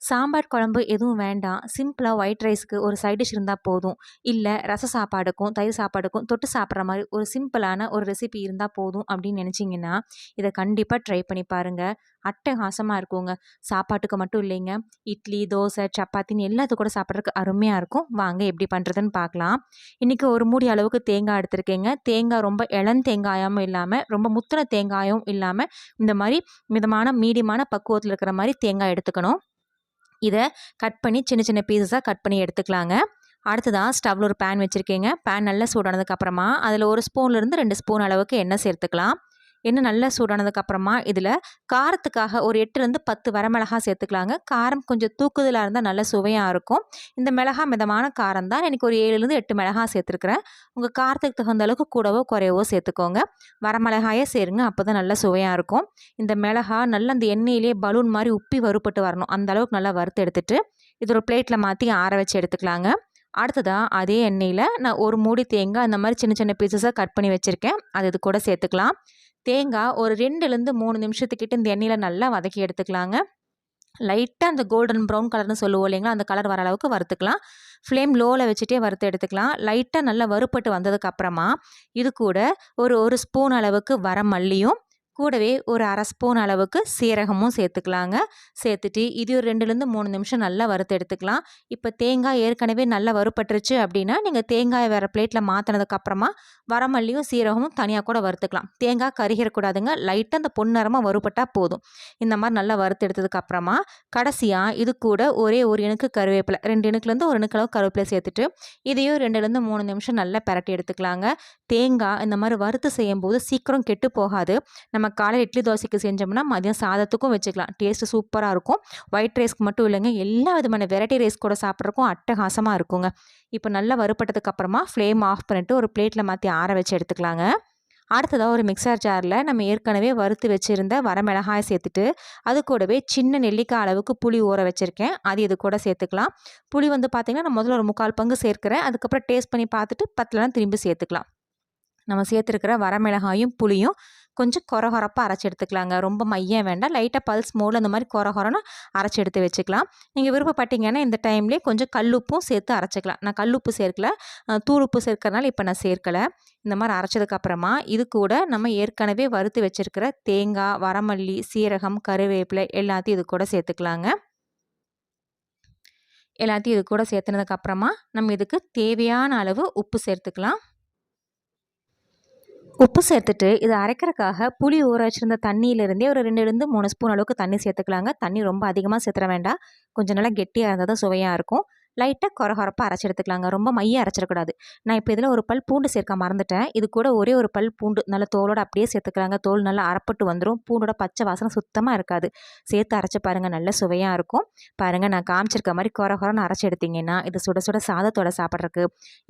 சாம்பார் குழம்பு எதுவும் வேண்டாம். சிம்பிளாக ஒயிட் ரைஸ்க்கு ஒரு சைட் டிஷ் இருந்தால் போதும். இல்லை ரச சாப்பாடுக்கும் தயிர் சாப்பாடுக்கும் தொட்டு சாப்பிட்ற மாதிரி ஒரு சிம்பிளான ஒரு ரெசிபி இருந்தால் போதும் அப்படின்னு நினச்சிங்கன்னா இதை கண்டிப்பாக ட்ரை பண்ணி பாருங்கள் அட்டகாசமாக இருக்குங்க. சாப்பாட்டுக்கு மட்டும் இல்லைங்க. இட்லி தோசை சப்பாத்தின்னு எல்லாத்து கூட சாப்பிட்றதுக்கு அருமையாக இருக்கும். வாங்க எப்படி பண்ணுறதுன்னு பார்க்கலாம். இன்றைக்கி ஒரு மூடி அளவுக்கு தேங்காய் எடுத்திருக்கேங்க. தேங்காய் ரொம்ப இளம் தேங்காயாகவும் இல்லாமல் ரொம்ப முத்தின தேங்காயும் இல்லாமல் இந்த மாதிரி மிதமான மீடியமான பக்குவத்தில் இருக்கிற மாதிரி தேங்காய் எடுத்துக்கணும். இதை கட் பண்ணி சின்ன சின்ன பீசஸாக கட் பண்ணி எடுத்துக்கலாங்க. அடுத்ததாக ஸ்டவ்வில் ஒரு பேன் வச்சுருக்கேங்க. பேன் நல்லா சூடானதுக்கப்புறமா அதில் ஒரு ஸ்பூன்லேருந்து ரெண்டு ஸ்பூன் அளவுக்கு எண்ணெய் சேர்த்துக்கலாம். எண்ணெய் நல்லா சூடானதுக்கப்புறமா இதில் காரத்துக்காக ஒரு எட்டுலேருந்து பத்து வரமிளகா சேர்த்துக்கலாங்க. காரம் கொஞ்சம் தூக்குதலாக இருந்தால் நல்ல சுவையாக இருக்கும். இந்த மிளகா மிதமான காரம் தான். எனக்கு ஒரு ஏழுலேருந்து எட்டு மிளகா சேர்த்துருக்குறேன். உங்கள் காரத்துக்கு தகுந்த அளவுக்கு கூடவோ குறையவோ சேர்த்துக்கோங்க. வரமிளகாயே சேருங்க. அப்போ தான் நல்லா சுவையாக இருக்கும். இந்த மிளகா நல்லா அந்த எண்ணெயிலே பலூன் மாதிரி உப்பி வறுப்பட்டு வரணும். அந்த அளவுக்கு நல்லா வறுத்து எடுத்துகிட்டு இது ஒரு பிளேட்டில் மாற்றி ஆற வச்சு எடுத்துக்கலாங்க. அடுத்ததாக அதே எண்ணெயில் நான் ஒரு மூடி தேங்காய் அந்த மாதிரி சின்ன சின்ன பீசஸாக கட் பண்ணி வச்சுருக்கேன். அது இது கூட சேர்த்துக்கலாம். தேங்காய் ஒரு ரெண்டுலேருந்து மூணு நிமிஷத்துக்கிட்ட இந்த எண்ணெயில் நல்லா வதக்கி எடுத்துக்கலாங்க. லைட்டாக அந்த கோல்டன் ப்ரௌன் கலர்னு சொல்லுவோம் இல்லைங்களா? அந்த கலர் வர அளவுக்கு வறுத்துக்கலாம். ஃப்ளேம் லோவில் வச்சுட்டே வறுத்து எடுத்துக்கலாம். லைட்டாக நல்லா வறுப்பட்டு வந்ததுக்கப்புறமா இது கூட ஒரு ஒரு ஸ்பூன் அளவுக்கு வர மல்லியும் கூடவே ஒரு அரை ஸ்பூன் அளவுக்கு சீரகமும் சேர்த்துக்கலாங்க. சேர்த்துட்டு இது ஒரு ரெண்டுலேருந்து மூணு நிமிஷம் நல்லா வறுத்து எடுத்துக்கலாம். இப்போ தேங்காய் ஏற்கனவே நல்லா வறுப்பட்டுருச்சு அப்படின்னா நீங்கள் தேங்காயை வேறு பிளேட்டில் மாற்றினதுக்கப்புறமா வரமல்லியும் சீரகமும் தனியாக கூட வறுத்துக்கலாம். தேங்காய் கருகிடக்கூடாதுங்க. லைட்டாக அந்த பொன்னரமாக வறுப்பட்டால் போதும். இந்த மாதிரி நல்லா வறுத்து எடுத்ததுக்கப்புறமா கடைசியாக இது கூட ஒரே ஒரு இணுக்கு கருவேப்பிலை ரெண்டு இணுக்குலேருந்து ஒரு இணுக்களவு கருவேப்பிலை சேர்த்துட்டு இதையும் ரெண்டுலேருந்து மூணு நிமிஷம் நல்லா பரட்டி எடுத்துக்கலாங்க. தேங்காய் இந்த மாதிரி வறுத்து செய்யும்போது சீக்கிரம் கெட்டு போகாது. நம்ம நம்ம இட்லி தோசைக்கு செஞ்சோம்னா மதியம் சாதத்துக்கும் வச்சுக்கலாம். டேஸ்ட்டு சூப்பராக இருக்கும். ஒயிட் ரைஸ்க்கு மட்டும் இல்லைங்க எல்லா விதமான வெரைட்டி ரைஸ் கூட சாப்பிட்றக்கும் அட்டகாசமாக இருக்குங்க. இப்போ நல்லா வறுப்பட்டதுக்கு அப்புறமா ஃப்ளேம் ஆஃப் பண்ணிவிட்டு ஒரு பிளேட்டில் மாற்றி ஆற வச்சு எடுத்துக்கலாங்க. அடுத்ததாக ஒரு மிக்சர் ஜாரில் நம்ம ஏற்கனவே வறுத்து வச்சுருந்த வரமிளகாய் சேர்த்துட்டு அது கூடவே சின்ன நெல்லிக்காய் அளவுக்கு புளி ஊற வச்சுருக்கேன். அது இது கூட சேர்த்துக்கலாம். புளி வந்து பார்த்திங்கன்னா நான் முதல்ல ஒரு முக்கால் பங்கு சேர்க்குறேன். அதுக்கப்புறம் டேஸ்ட் பண்ணி பார்த்துட்டு பத்தலாம் திரும்பி சேர்த்துக்கலாம். நம்ம சேர்த்துருக்கிற வரமிளகாயும் புளியும் கொஞ்சம் குறகுறப்பாக அரைச்சி எடுத்துக்கலாங்க. ரொம்ப மையம் வேண்டாம். லைட்டாக பல்ஸ் மோல் அந்த மாதிரி கொரகொரன்னு அரைச்சி எடுத்து வச்சுக்கலாம். நீங்கள் விருப்பப்பட்டீங்கன்னா இந்த டைம்லேயே கொஞ்சம் கல்லுப்பும் சேர்த்து அரைச்சிக்கலாம். நான் கல்லுப்பு சேர்க்கல. தூள் உப்பு சேர்க்கறனால இப்போ நான் சேர்க்கலை. இந்த மாதிரி அரைச்சதுக்கப்புறமா இது கூட நம்ம ஏற்கனவே வறுத்து வச்சுருக்கிற தேங்காய் வரமல்லி சீரகம் கருவேப்பிலை எல்லாத்தையும் இது கூட சேர்த்துக்கலாங்க. எல்லாத்தையும் இது கூட சேர்த்துனதுக்கப்புறமா நம்ம இதுக்கு தேவையான அளவு உப்பு சேர்த்துக்கலாம். உப்பு சேர்த்துட்டு இது அரைக்கிறதுக்காக புளி ஊற வச்சுருந்த தண்ணியிலேருந்தே ஒரு ரெண்டுலேருந்து மூணு ஸ்பூன் அளவுக்கு தண்ணி சேர்த்துக்கலாங்க. தண்ணி ரொம்ப அதிகமாக சேர்த்துற வேண்டாம். கொஞ்சம் நல்லா கெட்டியாக இருந்தால் தான் சுவையாக இருக்கும். லைட்டாக குறகுறப்பாக அரைச்சி எடுத்துக்கலாங்க ரொம்ப மைய அரைச்சிடக்கூடாது. நான் இப்போ இதில் ஒரு பல் பூண்டு சேர்க்க மறந்துட்டேன். இது கூட ஒரே ஒரு பல் பூண்டு நல்ல தோலோடு அப்படியே சேர்த்துக்கலாங்க. தோல் நல்லா அறப்பட்டு வந்துடும் பூண்டோட பச்சை வாசனை சுத்தமாக இருக்காது. சேர்த்து அரைச்சி பாருங்கள் நல்ல சுவையாக இருக்கும். பாருங்கள் நான் காமிச்சிருக்க மாதிரி குறகுறன்னு அரைச்சி எடுத்திங்கன்னா இது சுட சுட சாதத்தோட சாப்பிட்றதுக்கு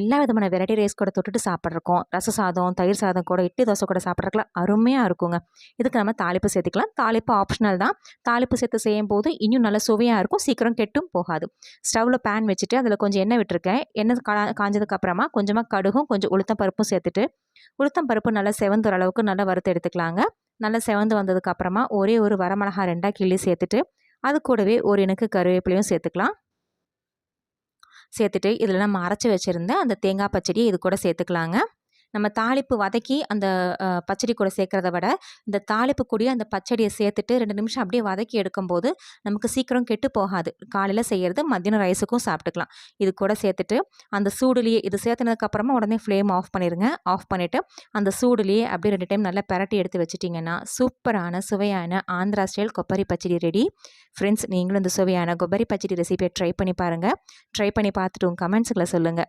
எல்லா விதமான வெரைட்டி ரைஸ் கூட தொட்டுட்டு சாப்பிட்றக்கும் ரச சாதம் தயிர் சாதம் கூட இட்லி தோசை கூட சாப்பிட்றதுக்குலாம் அருமையாக இருக்குங்க. இதுக்கு நம்ம தாளிப்பு சேர்த்துக்கலாம். தாளிப்பு ஆப்ஷனல் தான். தாளிப்பு சேர்த்து செய்யும் போது இன்னும் நல்ல சுவையாக இருக்கும். சீக்கிரம் கெட்டும் போகாது. ஸ்டவ்வில் பேன் வச்சுட்டு அதில் கொஞ்சம் எண்ணெய் விட்டுருக்கேன். எண்ணெய் கா காஞ்சதுக்கப்புறமா கொஞ்சமாக கடுகும் கொஞ்சம் உளுத்தம் பருப்பும் சேர்த்துட்டு உளுத்தம் பருப்பு நல்லா செவந்துற அளவுக்கு நல்லா வறுத்து எடுத்துக்கலாங்க. நல்லா செவந்து வந்ததுக்கப்புறமா ஒரே ஒரு வரமிளகா ரெண்டாக கிள்ளி சேர்த்துட்டு அது கூடவே ஒரு எனக்கு கருவேப்பிலையும் சேர்த்துக்கலாம். சேர்த்துட்டு இதில் நம்ம அரைச்சி வச்சுருந்த அந்த தேங்காய் பச்சடியை இது கூட சேர்த்துக்கலாங்க. நம்ம தாளிப்பு வதக்கி அந்த பச்சடி கூட சேர்க்குறத விட இந்த தாளிப்பு கூடிய அந்த பச்சடியை சேர்த்துட்டு ரெண்டு நிமிஷம் அப்படியே வதக்கி எடுக்கும்போது நமக்கு சீக்கிரம் கெட்டு போகாது. காலையில் செய்கிறது மத்தியானம் ரைஸுக்கும் சாப்பிட்டுக்கலாம். இது கூட சேர்த்துட்டு அந்த சூடுலேயே இது சேர்த்துனதுக்கப்புறமா உடனே ஃப்ளேம் ஆஃப் பண்ணிடுங்க ஆஃப் பண்ணிவிட்டு அந்த சூடுலேயே அப்படியே ரெண்டு டைம் நல்லா பரட்டி எடுத்து வச்சுட்டிங்கன்னா சூப்பரான சுவையான ஆந்திரா ஸ்டைல் கொப்பரி பச்சடி ரெடி. ஃப்ரெண்ட்ஸ் நீங்களும் இந்த சுவையான கொப்பரி பச்சடி ரெசிபியை ட்ரை பண்ணி பாருங்கள் ட்ரை பண்ணி பார்த்துட்டு உங்கள் கமெண்ட்ஸுக்குள்ள சொல்லுங்கள்